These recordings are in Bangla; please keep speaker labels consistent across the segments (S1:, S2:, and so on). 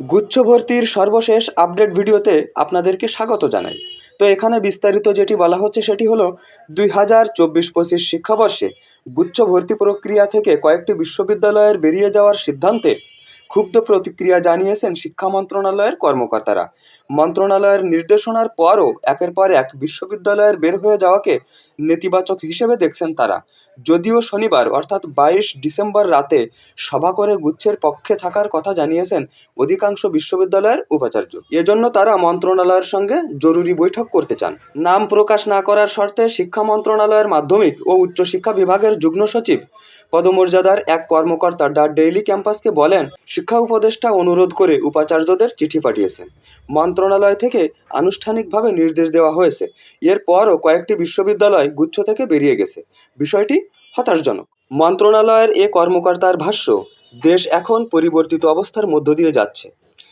S1: গুচ্ছ ভর্তির সর্বশেষ আপডেট ভিডিওতে আপনাদেরকে স্বাগত জানাই। তো এখানে বিস্তারিত যেটি বলা হচ্ছে সেটি হলো দুই হাজার চব্বিশ পঁচিশ শিক্ষাবর্ষে গুচ্ছ ভর্তি প্রক্রিয়া থেকে কয়েকটি বিশ্ববিদ্যালয়ের বেরিয়ে যাওয়ার সিদ্ধান্তে ক্ষুব্ধ প্রতিক্রিয়া জানিয়েছেন শিক্ষা মন্ত্রণালয়ের কর্মকর্তারা। মন্ত্রণালয়ের নির্দেশনার পরও একের পর এক বিশ্ববিদ্যালয়ের বের হয়ে যাওয়াকে নেতিবাচক হিসেবে দেখছেন তারা। যদিও শনিবার, অর্থাৎ বাইশ ডিসেম্বর রাতে সভা করে গুচ্ছের পক্ষে থাকার কথা জানিয়েছেন অধিকাংশ বিশ্ববিদ্যালয়ের উপাচার্য। এজন্য তারা মন্ত্রণালয়ের সঙ্গে জরুরি বৈঠক করতে চান। নাম প্রকাশ না করার শর্তে শিক্ষা মন্ত্রণালয়ের মাধ্যমিক ও উচ্চশিক্ষা বিভাগের যুগ্ম সচিব পদমর্যাদার এক কর্মকর্তা দ্য ডেইলি ক্যাম্পাসকে বলেন শিক্ষা উপদেষ্টা অনুরোধ করে উপাচার্যদের চিঠি পাঠিয়েছেন। মন্ত্রণালয় থেকে আনুষ্ঠানিকভাবে নির্দেশ দেওয়া হয়েছে। এরপরও কয়েকটি বিশ্ববিদ্যালয় গুচ্ছ থেকে বেরিয়ে গেছে। বিষয়টি হতাশজনক। মন্ত্রণালয়ের এ কর্মকর্তার ভাষ্য, দেশ এখন পরিবর্তিত অবস্থার মধ্য দিয়ে যাচ্ছে।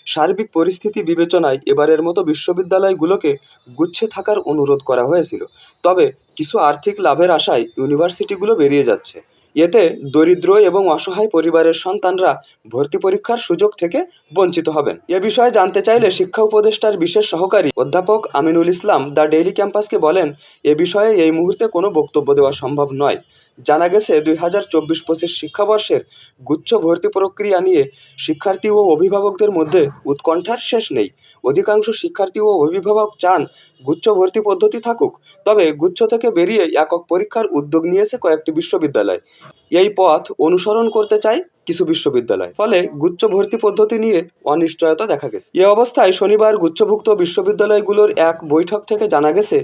S1: সার্বিক পরিস্থিতি বিবেচনায় এবারের মতো বিশ্ববিদ্যালয়গুলোকে গুচ্ছে থাকার অনুরোধ করা হয়েছিল। তবে কিছু আর্থিক লাভের আশায় ইউনিভার্সিটিগুলো বেরিয়ে যাচ্ছে। এতে দরিদ্র এবং অসহায় পরিবারের সন্তানরা ভর্তি পরীক্ষার সুযোগ থেকে বঞ্চিত হবেন। এ বিষয়ে জানতে চাইলে শিক্ষা উপদেষ্টার বিশেষ সহকারী অধ্যাপক আমিনুল ইসলাম দ্য ডেইলি ক্যাম্পাসকে বলেন, এ বিষয়ে এই মুহূর্তে কোনো বক্তব্য দেওয়া সম্ভব নয়। জানা গেছে, দুই হাজার চব্বিশ পঁচিশ শিক্ষাবর্ষের গুচ্ছ ভর্তি প্রক্রিয়া নিয়ে শিক্ষার্থী ও অভিভাবকদের মধ্যে উৎকণ্ঠার শেষ নেই। অধিকাংশ শিক্ষার্থী ও অভিভাবক চান গুচ্ছ ভর্তি পদ্ধতি থাকুক, তবে গুচ্ছ থেকে বেরিয়ে একক পরীক্ষার উদ্যোগ নিয়েছে কয়েকটি বিশ্ববিদ্যালয়। এই পথ অনুসরণ করতে চায় কিছু বিশ্ববিদ্যালয়। ফলে গুচ্ছ ভর্তি পদ্ধতি নিয়ে অনিশ্চয়তা দেখা গেছে। এ অবস্থায় শনিবার গুচ্ছভুক্ত বিশ্ববিদ্যালয়গুলোর এক বৈঠক থেকে জানা গেছে,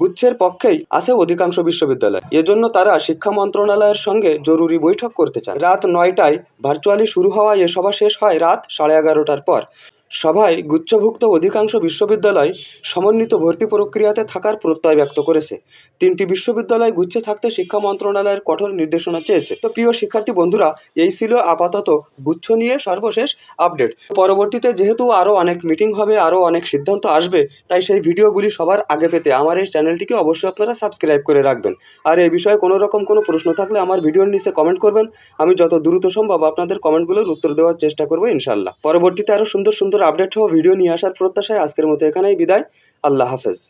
S1: গুচ্ছের পক্ষেই আছে অধিকাংশ বিশ্ববিদ্যালয়। এজন্য তারা শিক্ষা মন্ত্রণালয়ের সঙ্গে জরুরি বৈঠক করতে চায়। রাত নয়টায় ভার্চুয়ালি শুরু হওয়া এ সভা শেষ হয় রাত সাড়ে এগারোটার পর। সভায় গুচ্ছভুক্ত অধিকাংশ বিশ্ববিদ্যালয় সমন্বিত ভর্তি প্রক্রিয়াতে থাকার প্রত্যয় ব্যক্ত করেছে। তিনটি বিশ্ববিদ্যালয় গুচ্ছে থাকতে শিক্ষা মন্ত্রণালয়ের কঠোর নির্দেশনা চেয়েছে। তো প্রিয় শিক্ষার্থী বন্ধুরা, এই ছিল আপাতত গুচ্ছ নিয়ে সর্বশেষ আপডেট। পরবর্তীতে যেহেতু আরও অনেক মিটিং হবে, আরও অনেক সিদ্ধান্ত আসবে, তাই সেই ভিডিওগুলি সবার আগে পেতে আমার এই চ্যানেলটিকে অবশ্যই আপনারা সাবস্ক্রাইব করে রাখবেন। আর এই বিষয়ে কোনো রকম কোনো প্রশ্ন থাকলে আমার ভিডিওর নিচে কমেন্ট করবেন। আমি যত দ্রুত সম্ভব আপনাদের কমেন্টগুলোর উত্তর দেওয়ার চেষ্টা করব ইনশাল্লাহ পরবর্তীতে আরও সুন্দর সুন্দর আপডেট সহ ভিডিও নিয়ে আসার প্রত্যাশায় আজকের মতো এখানেই বিদায়। আল্লাহ হাফেজ।